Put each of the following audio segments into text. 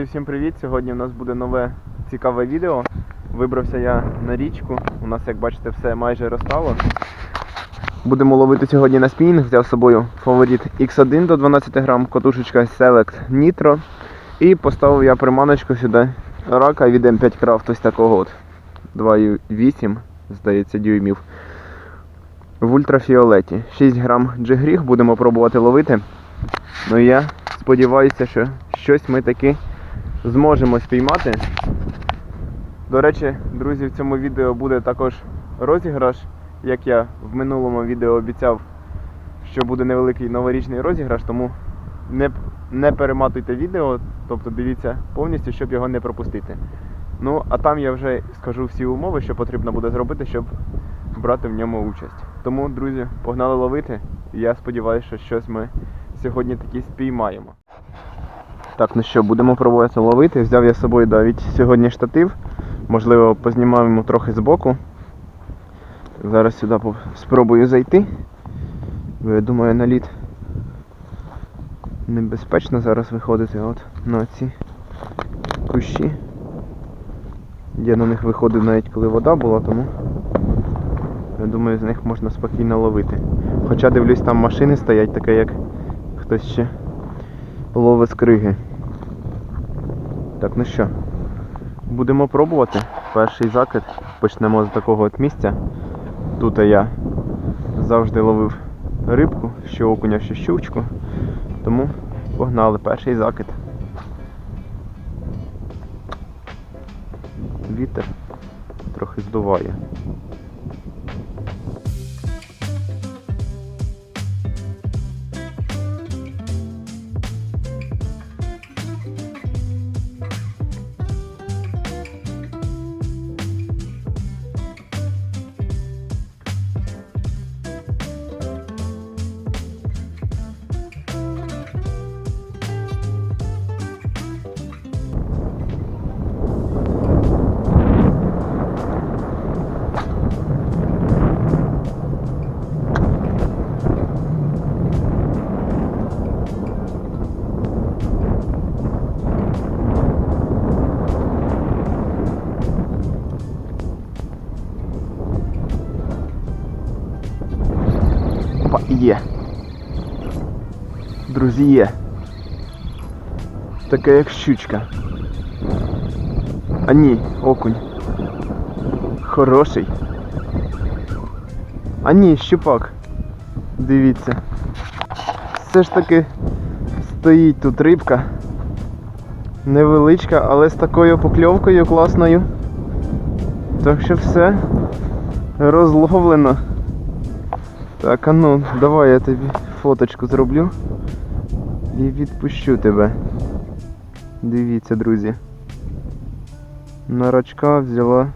Друзі, всім привіт! Сьогодні у нас буде нове цікаве відео. Вибрався я на річку. У нас, як бачите, все майже розстало. Будемо ловити сьогодні на спінінг. Взяв з собою фаворит X1 до 12 грам, котушечка Select Nitro. І поставив я приманочку сюди рака від M5 Craft ось такого от 2,8, здається, дюймів. В ультрафіолеті. 6 грам джигріг будемо пробувати ловити. Ну і я сподіваюся, що щось ми таки зможемо спіймати. До речі, друзі, в цьому відео буде також розіграш. Як я в минулому відео обіцяв, що буде невеликий новорічний розіграш, тому не, не перематуйте відео, тобто дивіться повністю, щоб його не пропустити. Ну, а там я вже скажу всі умови, що потрібно буде зробити, щоб брати в ньому участь. Тому, друзі, погнали ловити. Я сподіваюся, що щось ми сьогодні таки спіймаємо. Так, ну що, будемо пробувати ловити. Взяв я з собою навіть сьогодні штатив. Можливо, познімаємо трохи збоку. Зараз сюди спробую зайти. Бо я думаю, на лід небезпечно зараз виходити от на ці кущі. Я на них виходив навіть коли вода була, тому я думаю, з них можна спокійно ловити. Хоча дивлюсь, там машини стоять, таке як хтось ще ловить з криги. Так, ну що, будемо пробувати. Перший закид. Почнемо з такого от місця. Тут я завжди ловив рибку, що окуня, що щучку. Тому погнали перший закид. Вітер трохи здуває. Друзі, є. Така як щучка. А ні, окунь. Хороший. А ні, щупак. Дивіться. Все ж таки стоїть тут рибка. Невеличка, але з такою покльовкою класною. Так що все розловлено. Так, а ну, давай я тобі фоточку зроблю і відпущу тебе. Дивіться, друзі. На рачка взяла.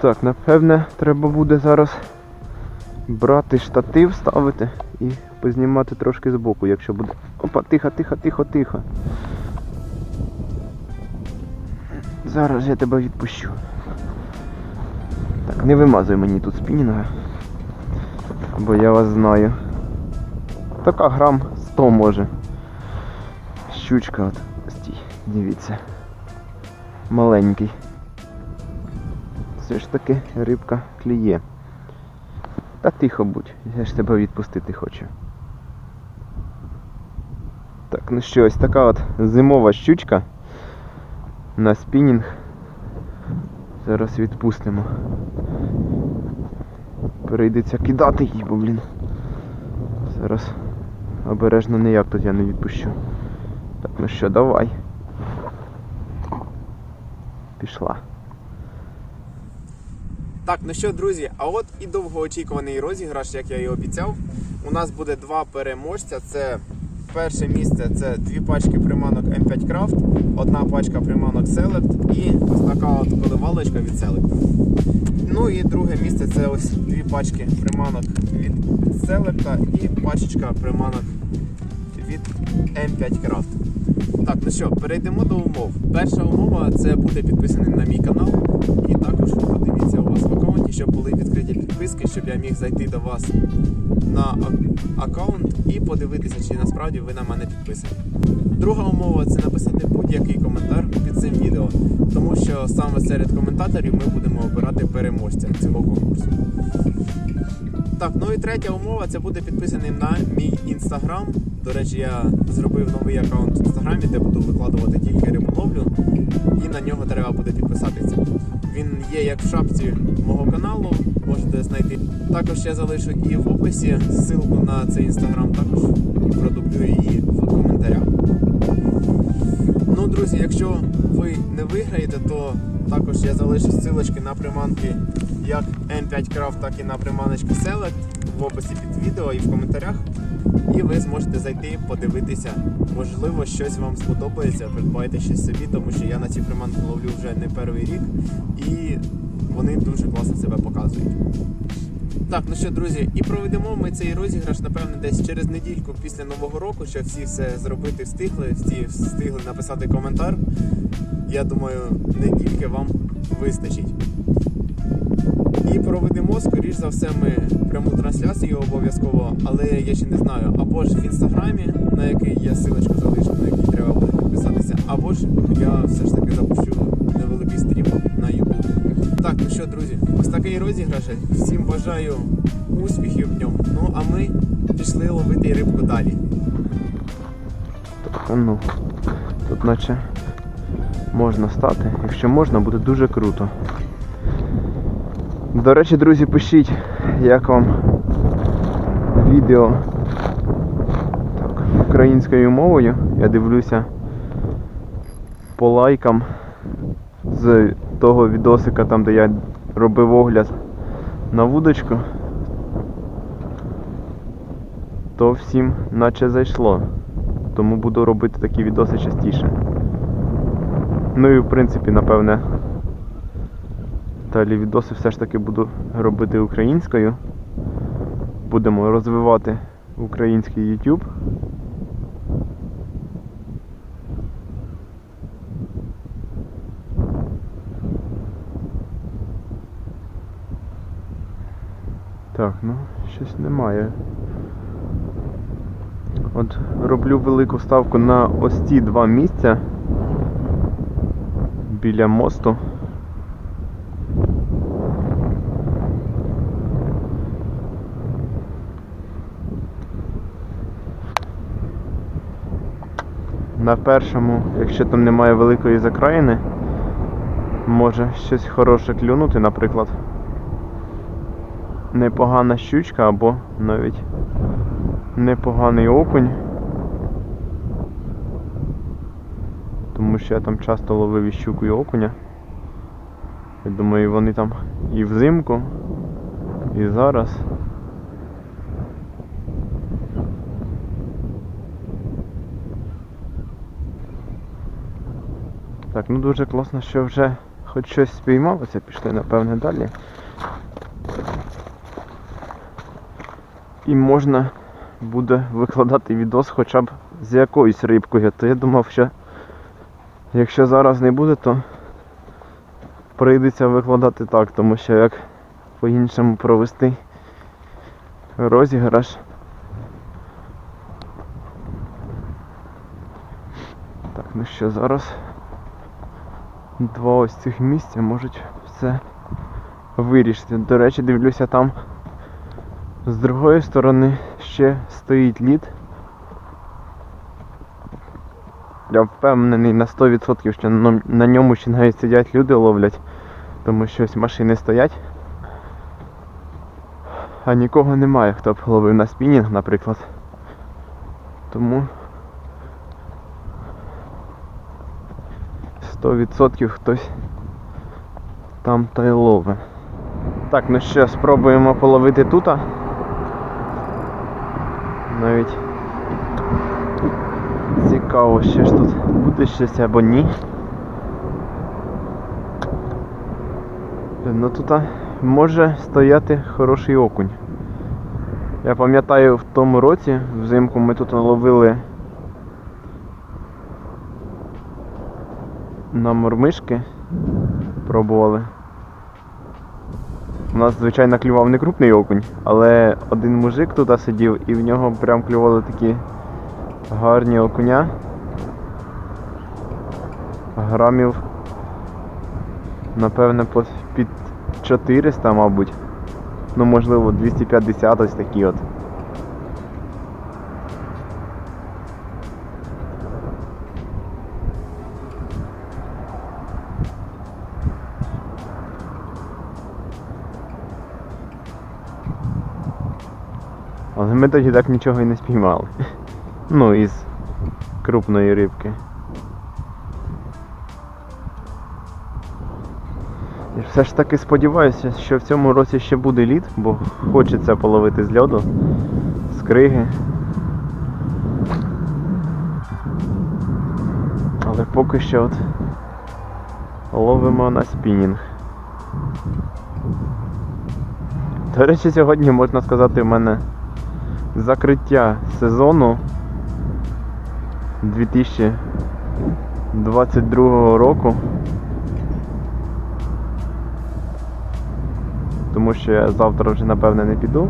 Так, напевне, треба буде зараз брати штатив, ставити і познімати трошки збоку, якщо буде. Опа, тихо, тихо, тихо, тихо. Зараз я тебе відпущу. Так, не вимазуй мені тут спінінга. Бо я вас знаю. Така грам 100 може. Щучка от. Стій, дивіться. Маленький. Все ж таки рибка кліє. Та тихо будь, я ж тебе відпустити хочу. Так, ну що, ось така от зимова щучка на спінінг. Зараз відпустимо. Перейдеться кидати її, бо, блін. Зараз обережно ніяк тут я не відпущу. Так, ну що, давай. Пішла. Так, ну що, друзі, а от і довгоочікуваний розіграш, як я і обіцяв. У нас буде два переможця. Це перше місце це дві пачки приманок M5 Craft, одна пачка приманок Select і ось така от коливалочка від Select. Ну і друге місце це ось дві пачки приманок від Select і пачечка приманок від M5 Craft. Так, ну що, перейдемо до умов. Перша умова це бути підписаним на мій канал. І також подивіться у вас аккаунті, щоб були відкриті підписки, щоб я міг зайти до вас на аккаунт і подивитися, чи насправді ви на мене підписані. Друга умова це написати будь-який коментар під цим відео, тому що саме серед коментаторів ми будемо обирати переможця цього конкурсу. Так, ну і третя умова це бути підписаним на мій інстаграм. До речі, я зробив новий аккаунт в інстаграмі, де буду викладувати тільки риболовлю, і на нього треба буде підписатися. Він є як в шапці мого каналу, можете знайти. Також я залишу і в описі ссылку на цей інстаграм, також і її в коментарях. Ну, друзі, якщо ви не виграєте, то також я залишу ссылочки на приманки як M5 Craft, так і на приманочки Select в описі під відео і в коментарях. І ви зможете зайти, подивитися. Можливо, щось вам сподобається, придбайте щось собі, тому що я на ці приманки ловлю вже не перший рік і вони дуже класно себе показують. Так, ну що, друзі, і проведемо ми цей розіграш, напевно, десь через недільку після Нового року, щоб всі все зробити встигли, всі встигли написати коментар. Я думаю, недільки вам вистачить. І проведемо, скоріш за все, ми пряму трансляцію обов'язково, але я ще не знаю, або ж в інстаграмі, на який я силочку залишу, на який треба буде підписатися, або ж я все ж таки запущу невеликий стрім на YouTube. Так, ну що, друзі, ось такий розіграш. Всім бажаю успіхів в ньому. Ну а ми пішли ловити рибку далі. Тобто, ну, тут наче можна стати. Якщо можна, буде дуже круто. До речі, друзі, пишіть, як вам відео так, українською мовою. Я дивлюся по лайкам з того відосика, там де я робив огляд на вудочку. То всім наче зайшло. Тому буду робити такі відоси частіше. Ну і в принципі, напевне, далі відоси все ж таки буду робити українською. Будемо розвивати український YouTube. Так, ну, щось немає. От роблю велику ставку на ось ці два місця біля мосту. На першому, якщо там немає великої закраїни, може щось хороше клюнути, наприклад. Непогана щучка або навіть непоганий окунь. Тому що я там часто ловив і щуку і окуня. Я думаю, вони там і взимку, і зараз. Так, ну дуже класно, що вже хоч щось спіймалося, пішли напевне далі. І можна буде викладати відос хоча б з якоюсь рибкою. То я думав, що якщо зараз не буде, то прийдеться викладати так, тому що як по-іншому провести розіграш. Так, ну що, зараз два ось цих місця можуть все вирішити. До речі, дивлюся там з другої сторони ще стоїть лід. Я впевнений на 100%, що на ньому ще навіть сидять люди ловлять, тому що ось машини стоять. А нікого немає, хто б ловив на спінінг, наприклад. Тому 100% хтось там та й ловить. Так, ну що, спробуємо половити тут. Навіть цікаво, що ж тут буде щось або ні. Ну тут може стояти хороший окунь. Я пам'ятаю в тому році, взимку ми тут ловили на мормишки, пробували. У нас, звичайно, клював не крупний окунь, але один мужик тут сидів і в нього прям клювали такі гарні окуня. Грамів, напевне, під 400, мабуть. Ну, можливо, 250 ось такі от. Ми тоді так нічого і не спіймали. Ну, із крупної рибки. І все ж таки сподіваюся, що в цьому році ще буде лід, бо хочеться половити з льоду, з криги. Але поки що от ловимо на спінінг. До речі, сьогодні можна сказати, в мене закриття сезону 2022 року. Тому що я завтра вже напевне не піду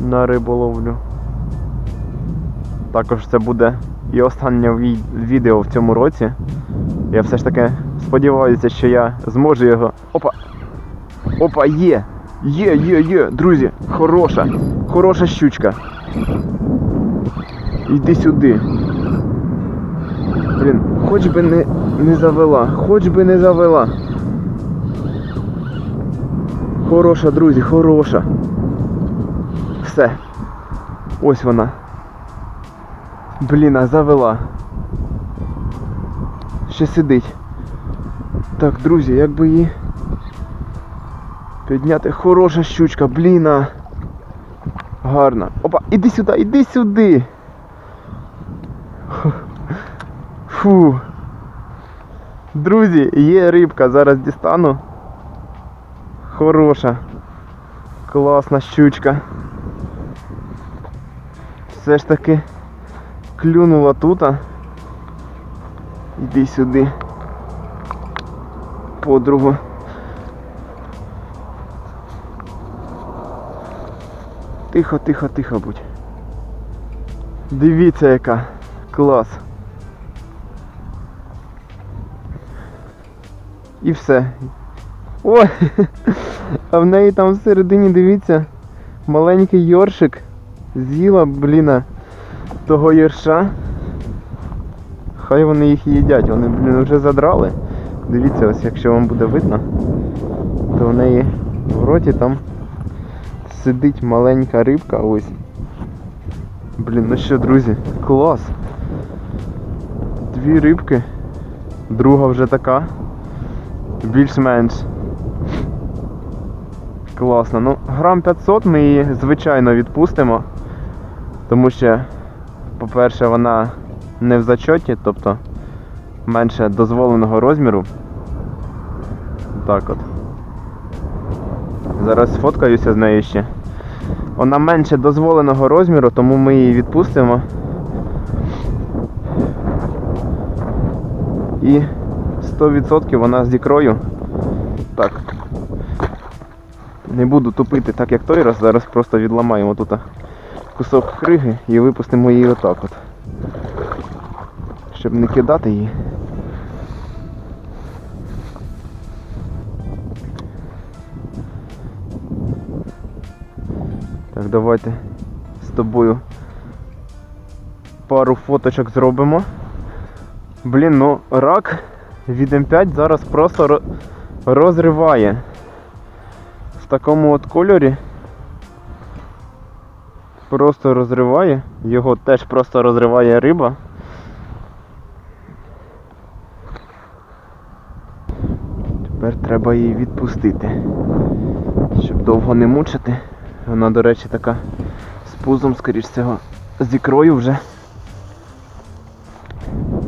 на риболовлю. Також це буде і останнє відео в цьому році. Я все ж таки сподіваюся, що я зможу його. Опа! Опа, є! Є, є, є, друзі! Хороша! Хороша щучка. Іди сюди. Блін, хоч би не, не завела, хоч би не завела. Хороша, друзі, хороша. Все. Ось вона. Блін, а завела. Ще сидить. Так, друзі, як би її підняти. Хороша щучка, блін. а. Гарна. Опа, іди сюди, іди сюди. Фу. Друзі, є рибка, зараз дістану. Хороша. Класна щучка. Все ж таки клюнула тут. Іди сюди. Подругу. Тихо, тихо, тихо будь. Дивіться яка. Клас. І все. Ой! А в неї там всередині, дивіться, маленький йоршик з'їла, бліна, того йорша. Хай вони їх їдять, вони, блін, вже задрали. Дивіться, ось якщо вам буде видно, то в неї в роті там сидить маленька рибка ось. Блін, ну що, друзі, клас. Дві рибки. Друга вже така. Більш-менш. Класно. Ну, грам 500 ми її звичайно відпустимо. Тому що, по-перше, вона не в зачоті, тобто менше дозволеного розміру. Так от. Зараз сфоткаюся з нею ще. Вона менше дозволеного розміру, тому ми її відпустимо. І 100% вона з ікрою. Так. Не буду тупити так, як той раз. Зараз просто відламаємо тут кусок криги і випустимо її отак от. Щоб не кидати її. Так, давайте з тобою пару фоточок зробимо. Блін, ну рак від М5 зараз просто розриває. В такому от кольорі. Просто розриває. Його теж просто розриває риба. Тепер треба її відпустити. Щоб довго не мучити. Вона, до речі, така з пузом, скоріш всього, з ікрою вже.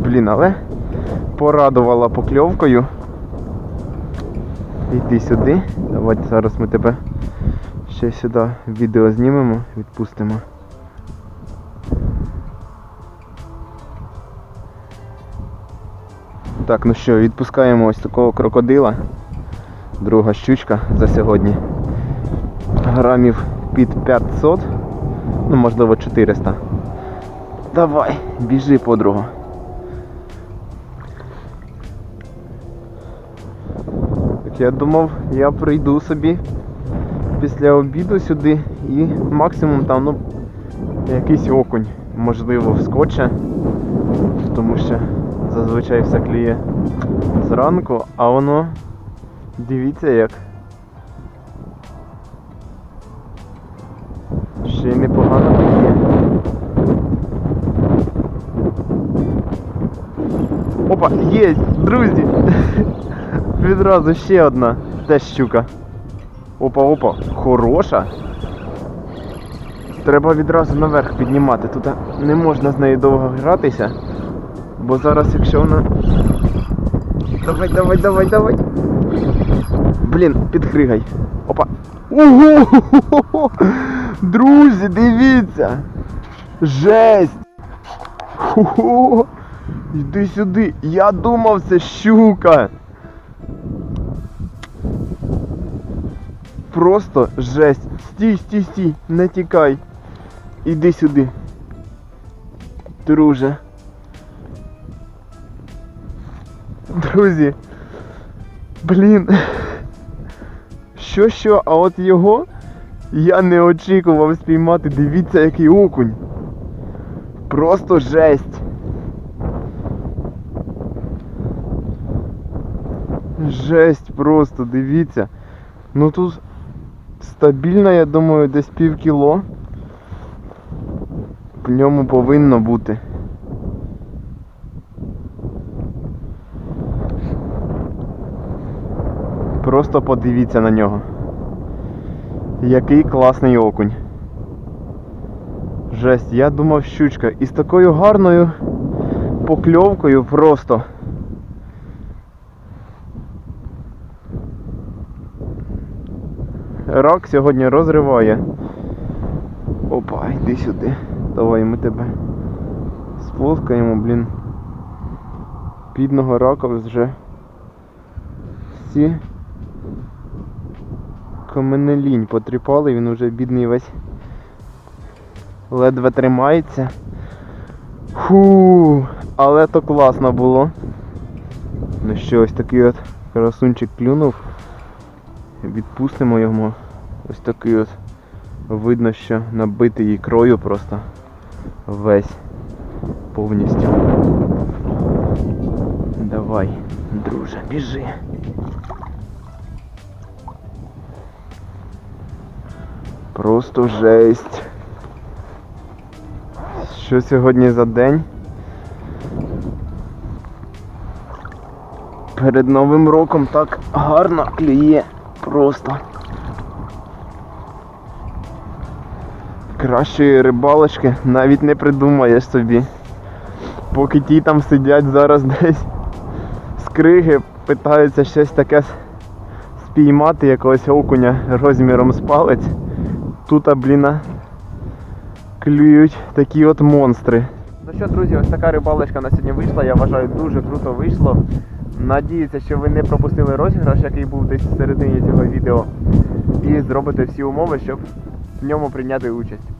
Блін, але порадувала покльовкою. Йди сюди. Давайте зараз ми тебе ще сюди відео знімемо, відпустимо. Так, ну що, відпускаємо ось такого крокодила. Друга щучка за сьогодні. Грамів під 500, ну можливо 400. Давай, біжи, подруга. Так я думав, я прийду собі після обіду сюди і максимум там, ну, якийсь окунь, можливо, вскоче, тому що зазвичай все кліє зранку, а воно дивіться як. Опа, є, друзі! Відразу ще одна теж щука. Опа, опа, хороша. Треба відразу наверх піднімати. Тут не можна з нею довго гратися. Бо зараз, якщо вона. Давай, давай, давай, давай. Блін, підхригай. Опа. Ого! Друзі, дивіться! Жесть! Хо-хо! Йди сюди! Я думав, це щука! Просто жесть. Стій, стій, стій, не тікай. Іди сюди. Друже. Друзі. Блін. Що що, а от його я не очікував спіймати. Дивіться, який окунь. Просто жесть. Жесть просто, дивіться. Ну тут стабільно, я думаю, десь пів кіло. В ньому повинно бути. Просто подивіться на нього. Який класний окунь. Жесть, я думав щучка. І з такою гарною покльовкою просто. Рак сьогодні розриває. Опа, йди сюди. Давай ми тебе сфоткаємо, блін. Бідного рака вже всі каменелінь потріпали, він уже бідний весь ледве тримається. Фу, але то класно було. Ну що, ось такий от красунчик клюнув. Відпустимо його. Ось такий от видно, що набитий ікрою просто весь повністю. Давай, друже, біжи. Просто жесть. Що сьогодні за день? Перед Новим роком так гарно клює просто. Кращої рибалочки навіть не придумаєш собі. Поки ті там сидять зараз десь з криги, питаються щось таке спіймати, якогось окуня розміром з палець. Тут, бліна, клюють такі от монстри. Ну що, друзі, ось така рибалочка на сьогодні вийшла. Я вважаю, дуже круто вийшло. Надіюся, що ви не пропустили розіграш, який був десь в середині цього відео. І зробите всі умови, щоб в ньому прийняти участь.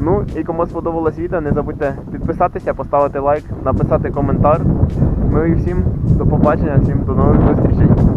Ну і кому сподобалось відео, не забудьте підписатися, поставити лайк, написати коментар. Ну і всім до побачення, всім до нових зустрічей.